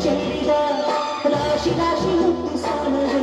চন্দ্র রাশি রাশি মুক্তি সরজ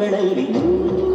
விளைவிக்கும்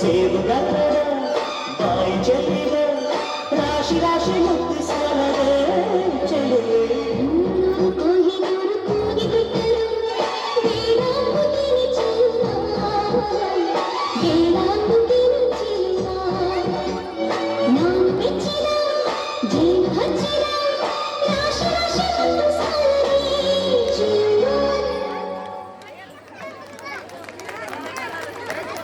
సేవగా